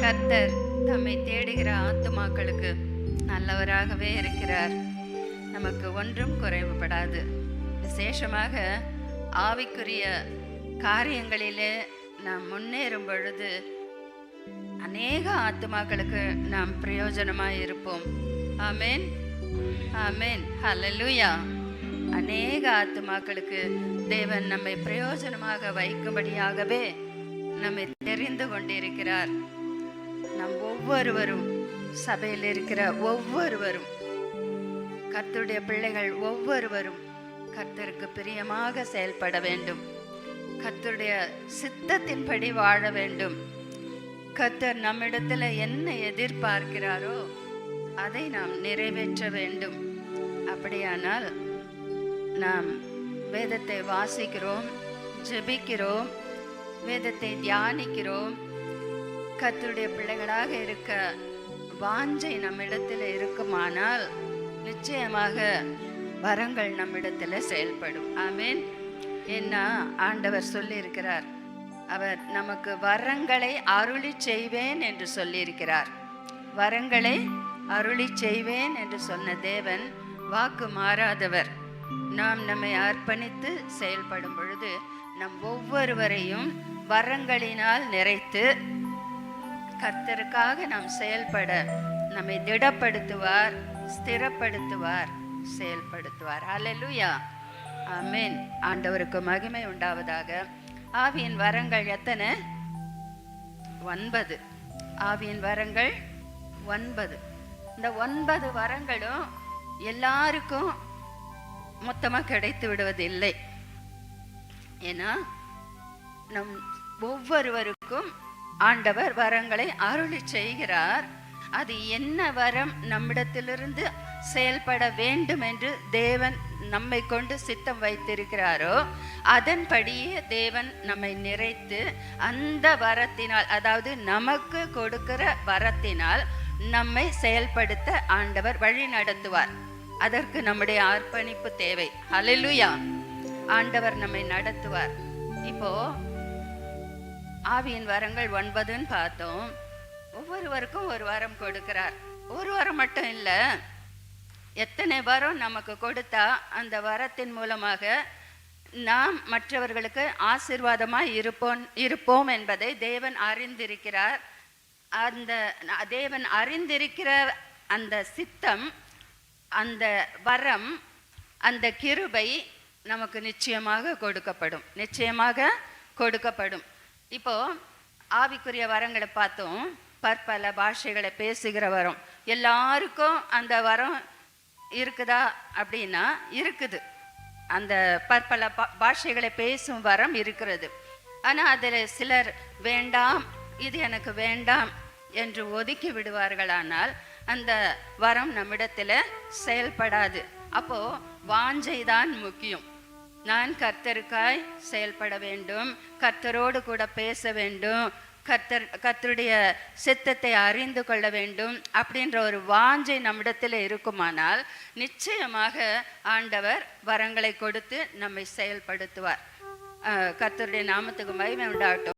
கர்த்தர் தம்மை தேடுகிற ஆத்துமாக்களுக்கு நல்லவராகவே இருக்கிறார். நமக்கு ஒன்றும் குறைவுபடாது. விசேஷமாக ஆவிக்குரிய காரியங்களிலே நாம் முன்னேறும் பொழுது அநேக ஆத்துமாக்களுக்கு நாம் பிரயோஜனமாக இருப்போம். ஆமேன். ஆமேன். ஹலலூயா அநேக ஆத்துமாக்களுக்கு தேவன் நம்மை பிரயோஜனமாக வைக்கும்படியாகவே நம்மை தெரிந்து கொண்டிருக்கிறார். நம் ஒவ்வொருவரும் சபையில் இருக்கிற ஒவ்வொருவரும் கர்த்தருடைய பிள்ளைகள் ஒவ்வொருவரும் கர்த்தருக்கு பிரியமாக செயல்பட வேண்டும். கர்த்தருடைய சித்தத்தின்படி வாழ வேண்டும். கர்த்தர் நம்மிடத்தில் என்ன எதிர்பார்க்கிறாரோ அதை நாம் நிறைவேற்ற வேண்டும். அப்படியானால் நாம் வேதத்தை வாசிக்கிறோம் ஜெபிக்கிறோம் வேதத்தை தியானிக்கிறோம் கத்துடைய பிள்ளைகளாக இருக்க வாஞ்சை நம்மிடத்தில் இருக்குமானால் நிச்சயமாக வரங்கள் நம்மிடத்தில் செயல்படும். ஆமீன். என்ன ஆண்டவர் சொல்லியிருக்கிறார். அவர் நமக்கு வரங்களை அருளி செய்வேன் என்று சொல்லியிருக்கிறார். வரங்களை அருளி செய்வேன் என்று சொன்ன தேவன் வாக்கு மாறாதவர். நாம் நம்மை அர்ப்பணித்து செயல்படும் பொழுது நம் ஒவ்வொருவரையும் வரங்களினால் நிறைத்து கர்த்தருக்காக நாம் செயல்பட நம்மை திடப்படுத்துவார் ஸ்திரப்படுத்துவார் செயல்படுத்துவார். அலலுயா ஆமென் ஆண்டவருக்கு மகிமை உண்டாவதாக. ஆவியின் வரங்கள் எத்தனை? ஒன்பது. ஆவியின் வரங்கள் ஒன்பது. இந்த ஒன்பது வரங்களும் எல்லாருக்கும் மொத்தமாக கிடைத்து விடுவதில்லை. ஏன்னா நம் ஒவ்வொருவருக்கும் ஆண்டவர் வரங்களை அருளி செய்கிறார். அது என்ன வரம் நம்மிடத்திலிருந்து செயல்பட வேண்டும் என்று தேவன் நம்மை கொண்டு சித்தம் வைத்திருக்கிறாரோ அதன்படியே தேவன் நம்மை நிறைத்து அந்த வரத்தினால் அதாவது நமக்கு கொடுக்கிற வரத்தினால் நம்மை செயல்படுத்த ஆண்டவர் வழி நடத்துவார். அதற்கு நம்முடைய அர்ப்பணிப்பு தேவை. அலலுயா ஆண்டவர் நம்மை நடத்துவார். இப்போ ஆவியின் வரங்கள் ஒன்பதுன்னு பார்த்தோம். ஒவ்வொருவருக்கும் ஒரு வரம் கொடுக்கிறார். ஒரு வாரம் மட்டும் இல்லை. எத்தனை வாரம் நமக்கு கொடுத்தா அந்த வரத்தின் மூலமாக நாம் மற்றவர்களுக்கு ஆசிர்வாதமாக இருப்போம் இருப்போம் என்பதை தேவன் அறிந்திருக்கிறார். அந்த தேவன் அறிந்திருக்கிற அந்த சித்தம் அந்த வரம் அந்த கிருபை நமக்கு நிச்சயமாக கொடுக்கப்படும். நிச்சயமாக கொடுக்கப்படும். இப்போ ஆவிக்குரிய வரங்களை பார்த்தோம் பற்பல பாஷைகளை பேசுகிற வரம். எல்லாருக்கும் அந்த வரம் இருக்குதா அப்படின்னா இருக்குது. அந்த பற்பல பா- பாஷைகளை பேசும் வரம் இருக்கிறது. ஆனால் அதில் சிலர் வேண்டாம் இது எனக்கு வேண்டாம் என்று ஒதுக்கி விடுவார்களானால் அந்த வரம் நம்மிடத்தில் செயல்படாது. அப்போது வாஞ்சை தான் முக்கியம். நான் கர்த்தருக்காய் செயல்பட வேண்டும். கர்த்தரோடு கூட பேச வேண்டும். கர்த்தர் கர்த்தருடைய சித்தத்தை அறிந்து கொள்ள வேண்டும் அப்படின்ற ஒரு வாஞ்சை நம்மிடத்தில் இருக்குமானால் நிச்சயமாக ஆண்டவர் வரங்களை கொடுத்து நம்மை செயல்படுத்துவார். கர்த்தருடைய நாமத்துக்கு மகிமை உண்டாகட்டும்.